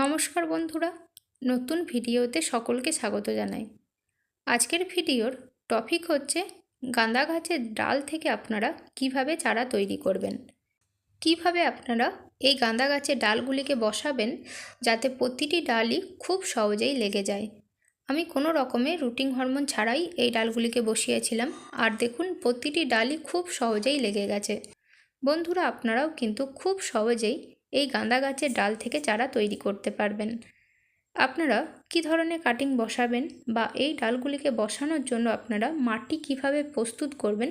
নমস্কার বন্ধুরা, নতুন ভিডিওতে সকলকে স্বাগত জানাই। আজকের ভিডিওর টপিক হচ্ছে গাঁদা গাছের ডাল থেকে আপনারা কীভাবে চারা তৈরি করবেন? কীভাবে আপনারা এই গাঁদা গাছের ডালগুলিকে বসাবেন যাতে প্রতিটি ডালই খুব সহজেই লেগে যায়? আমি কোনো রকমে রুটিন হরমোন ছাড়াই এই ডালগুলিকে বসিয়েছিলাম, আর দেখুন প্রতিটি ডালই খুব সহজেই লেগে গেছে। বন্ধুরা, আপনারাও কিন্তু খুব সহজেই এই গাঁদা গাছের ডাল থেকে চারা তৈরি করতে পারবেন। আপনারা কি ধরনের কাটিং বসাবেন বা এই ডালগুলিকে বসানোর জন্য আপনারা মাটি কীভাবে প্রস্তুত করবেন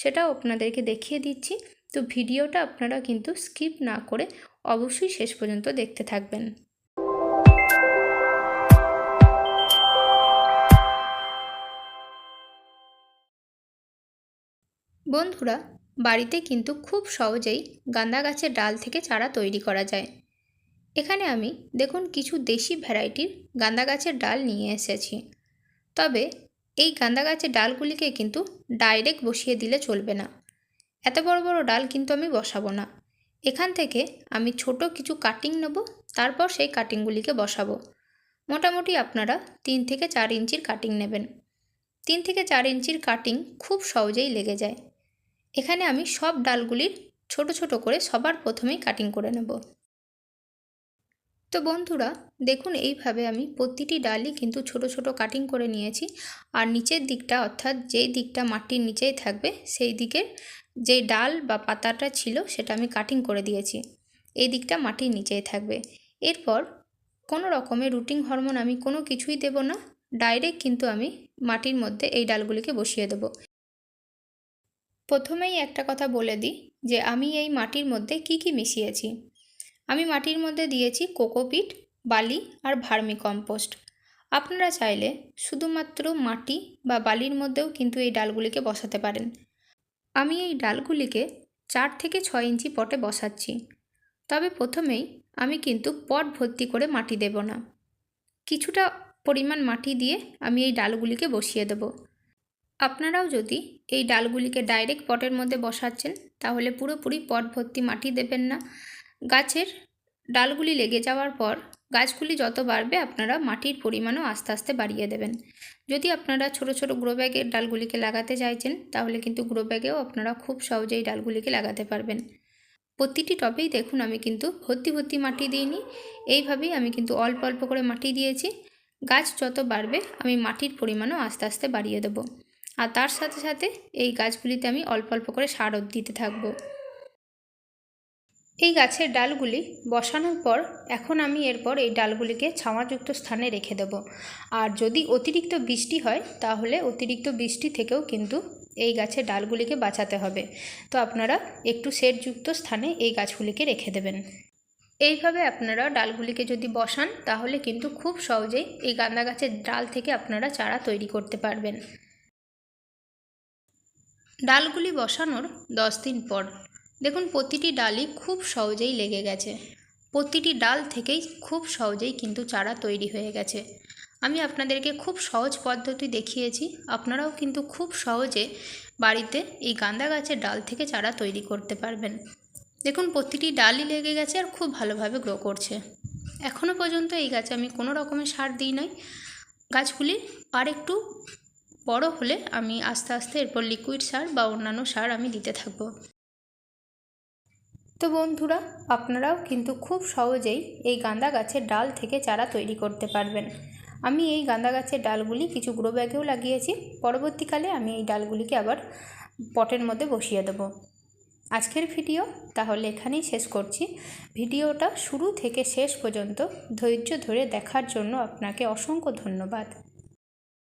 সেটাও আপনাদেরকে দেখিয়ে দিচ্ছি। তো ভিডিওটা আপনারা কিন্তু স্কিপ না করে অবশ্যই শেষ পর্যন্ত দেখতে থাকবেন। বন্ধুরা বাড়িতে কিন্তু খুব সহজেই গাঁদা গাছের ডাল থেকে চারা তৈরি করা যায়। এখানে আমি দেখুন কিছু দেশি ভ্যারাইটির গাঁদা গাছের ডাল নিয়ে এসেছি। তবে এই গাঁদা গাছের ডালগুলিকে কিন্তু ডাইরেক্ট বসিয়ে দিলে চলবে না। এত বড় বড় ডাল কিন্তু আমি বসাবো না। এখান থেকে আমি ছোট কিছু কাটিং নেব, তারপর সেই কাটিংগুলিকে বসাবো। মোটামুটি আপনারা তিন থেকে চার ইঞ্চির কাটিং নেবেন। তিন থেকে চার ইঞ্চির কাটিং খুব সহজেই লেগে যায়। এখানে আমি সব ডালগুলির ছোট ছোট করে সবার প্রথমেই কাটিং করে নেব। তো বন্ধুরা, দেখুন এইভাবে আমি প্রতিটি ডালই কিন্তু ছোট ছোট কাটিং করে নিয়েছি। আর নিচের দিকটা অর্থাৎ যেই দিকটা মাটির নিচেই থাকবে, সেই দিকের যে ডাল বা পাতাটা ছিল সেটা আমি কাটিং করে দিয়েছি। এই দিকটা মাটির নিচেই থাকবে। এরপর কোনো রকমের রুটিং হরমোন আমি কোনো কিছুই দেব না ডাইরেক্ট কিন্তু আমি মাটির মধ্যে এই ডালগুলিকে বসিয়ে দেবো। প্রথমেই একটা কথা বলে দিই যে আমি এই মাটির মধ্যে কি কি মিশিয়েছি। আমি মাটির মধ্যে দিয়েছি কোকোপিট, বালি আর ভার্মি কম্পোস্ট আপনারা চাইলে শুধুমাত্র মাটি বা বালির মধ্যেও কিন্তু এই ডালগুলিকে বসাতে পারেন। আমি এই ডালগুলিকে চার থেকে ছয় ইঞ্চি পটে বসাচ্ছি। তবে প্রথমেই আমি কিন্তু পট ভর্তি করে মাটি দেব না। কিছুটা পরিমাণ মাটি দিয়ে আমি এই ডালগুলিকে বসিয়ে দেবো। আপনারাও যদি এই ডালগুলিকে ডাইরেক্ট পটের মধ্যে বসাচ্ছেন, তাহলে পুরোপুরি পট ভর্তি মাটি দেবেন না। গাছের ডালগুলি লেগে যাওয়ার পর গাছগুলি যত বাড়বে, আপনারা মাটির পরিমাণও আস্তে আস্তে বাড়িয়ে দেবেন। যদি আপনারা ছোট ছোট গ্রো ব্যাগের ডালগুলিকে লাগাতে চাইছেন, তাহলে কিন্তু গ্রো ব্যাগেও আপনারা খুব সহজেই ডালগুলিকে লাগাতে পারবেন। প্রতিটি টবেই দেখুন আমি কিন্তু ভর্তি ভর্তি মাটি দিইনি। এইভাবেই আমি কিন্তু অল্প অল্প করে মাটি দিয়েছি। গাছ যত বাড়বে, আমি মাটির পরিমাণও আস্তে আস্তে বাড়িয়ে দেবো। আর তার সাথে সাথে এই গাছগুলিতে আমি অল্প অল্প করে সারও দিতে থাকব। এই গাছের ডালগুলি বসানোর পর এখন আমি এরপর এই ডালগুলিকে ছাওয়াযুক্ত স্থানে রেখে দেব। আর যদি অতিরিক্ত বৃষ্টি হয়, তাহলে অতিরিক্ত বৃষ্টি থেকেও কিন্তু এই গাছের ডালগুলিকে বাঁচাতে হবে। তো আপনারা একটু শেডযুক্ত স্থানে এই গাছগুলিকে রেখে দেবেন। এইভাবে আপনারা ডালগুলিকে যদি বসান, তাহলে কিন্তু খুব সহজেই এই গাঁদা গাছের ডাল থেকে আপনারা চারা তৈরি করতে পারবেন। ডালগুলি বসানোর দশ দিন পর। দেখুন, প্রতিটি ডালই খুব সহজেই লেগে গেছে। প্রতিটি ডাল থেকেই খুব সহজেই কিন্তু চারা তৈরি হয়ে গেছে। আমি আপনাদেরকে খুব সহজ পদ্ধতি দেখিয়েছি। আপনারাও কিন্তু খুব সহজে বাড়িতে এই গাঁদা গাছের ডাল থেকে চারা তৈরি করতে পারবেন। দেখুন, প্রতিটি ডালই লেগে গেছে আর খুব ভালোভাবে গ্রো করছে। এখনও পর্যন্ত এই গাছে আমি কোনো রকমের সার দিই নাই। গাছগুলি আর একটু বড় হলে আমি আস্তে আস্তে এরপর লিকুইড সার বা অন্যান্য সার আমি দিতে থাকব। তো বন্ধুরা, আপনারাও কিন্তু খুব সহজেই এই গাঁদা গাছের ডাল থেকে চারা তৈরি করতে পারবেন। আমি এই গাঁদা গাছের ডালগুলি কিছু গ্রো ব্যাগেও লাগিয়েছি। পরবর্তীকালে আমি এই ডালগুলিকে আবার পটের মধ্যে বসিয়ে দেবো। আজকের ভিডিও তাহলে এখানেই শেষ করছি। ভিডিওটা শুরু থেকে শেষ পর্যন্ত ধৈর্য ধরে দেখার জন্য আপনাকে অসংখ্য ধন্যবাদ।